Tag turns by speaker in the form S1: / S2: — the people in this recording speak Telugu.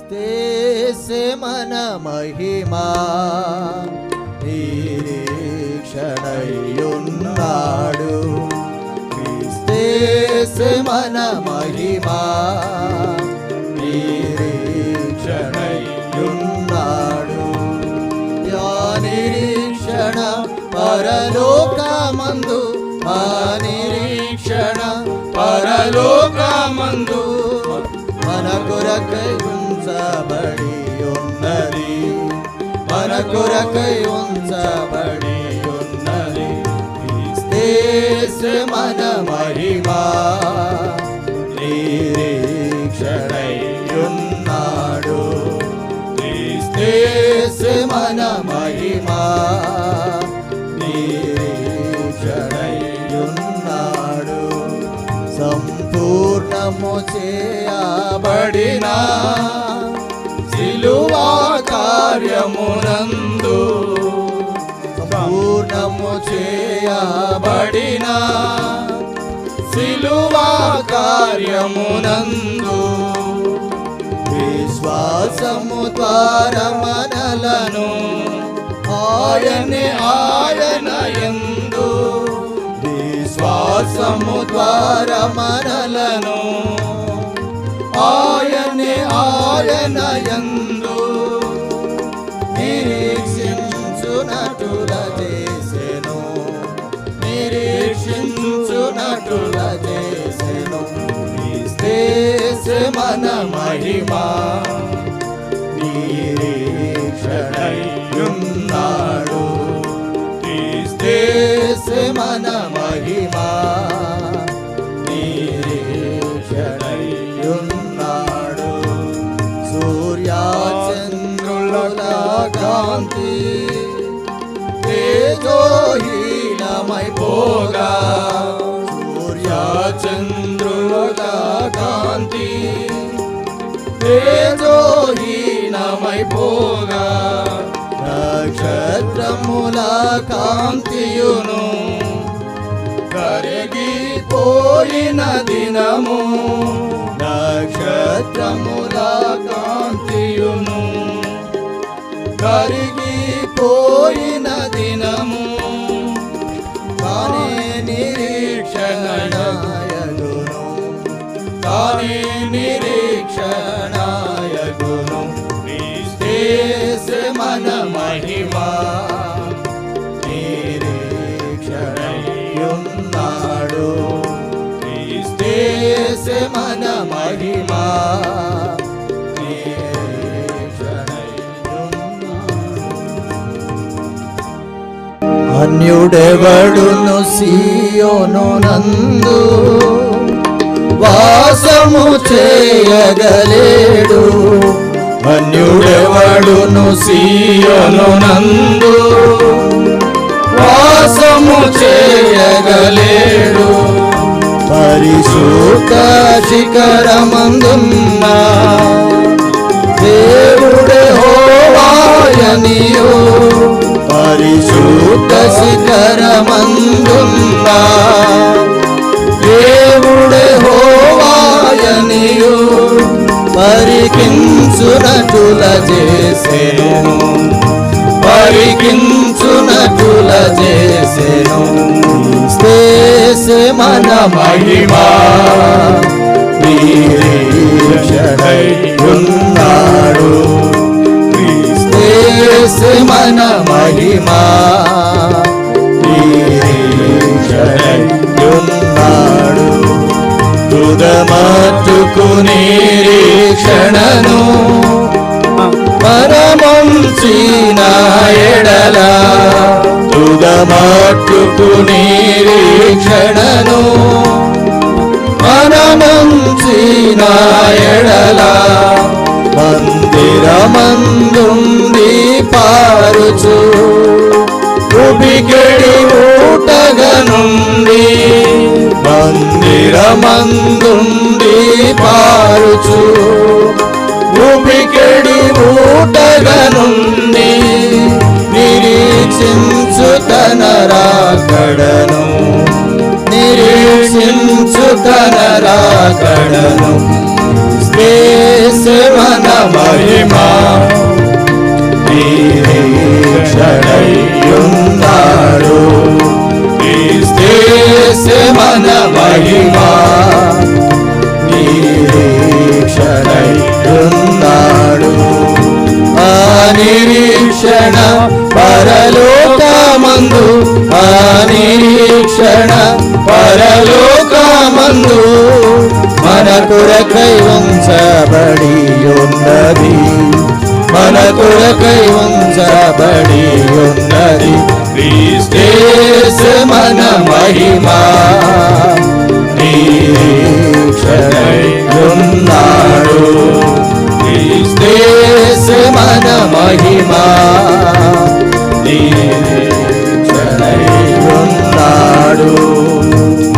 S1: క్రీస్తేసే మన మహిమా నిరీక్షణయున్నాడు క్రీస్తేసే మన మహిమా నిరీక్షణయున్నాడు యా నిరీక్షణ పరలోకమందు ఆ నిరీక్షణ పరలోకమందు మన కొరకై ఉంచబడి ఉన్నది మన కొరకై ఉంచబడి ఉన్నది క్రీస్తేసు మన మహిమా నిరీక్షణయున్నాడు క్రీస్తేసు మన మహిమా సంపూర్ణము చేయబడినా కార్యమునందు పూర్ణము చేయబడిన సిలువా కార్యమునందు విశ్వాసము ద్వారా మనలను ఆయనే ఆయన ఎందు విశ్వాసము ద్వారా మనలను ఆయనే ఆయన ఎందు నిరీక్షించునటుల చేసెను నిరీక్షించునటుల చేసెను మన మహిమా నిరీక్షణయున్నాడు మన మహిమా నిరీక్షణయున్నాడు సూర్యాచంద్రుల కాంతి తేజోహీనమైపోగా నక్షత్రముల కాంతియును కరిగిపోయిన దినము. నక్షత్రముల కాంతియును కరిగిపోయిన దినము. కానీ నిరీక్షణ కానీ నిరీక్షణ ధన్యుడెవడును సీయోను నందు? వాసము చేయగలేడు. ధన్యుడెవడును సీయోను నందు? వాసము చేయగలేడు. పరిశుద్ధ శిఖరమందున్నా దేవుడే హోవాయనియో పరిశుద్ధ శిఖరమందున్నా దేవుడే హోవాయనియు పరికించునటుల చేసెను పరికించునటుల చేసెను క్రీస్తేసు మన మహిమా ఉన్నాడు క్రీస్తేసు మన మహిమా. నిరీక్షణయున్నాడు తుదమట్టుకు నిరీక్షణను పరమంచిన ఎడల. తుదమట్టుకు నిరీక్షణను మనమంచిన ఎడల. మందిరమందుం పారుచు. ఉబికెడి ఊటగనుండి మందిరమందుండి పారుచు. ఉబికెడి ఊటగనుండి నిరీక్షించు తన రాకడను. నిరీక్షించు తన రాకడను. మన మన మహిమా నిరీక్షణయున్నాడు మన మహిమా. నిరీక్షణయున్నాడు ఆ నిరీక్షణ పరలోకమందు ఆ నిరీక్షణ పరలోకమందు మన కొరకై ఉంచబడి ఉన్నది మన కొరకై ఉంచబడి ఉన్నది క్రీస్తేస్ మన మహిమా. నిరీక్షణయున్నాడు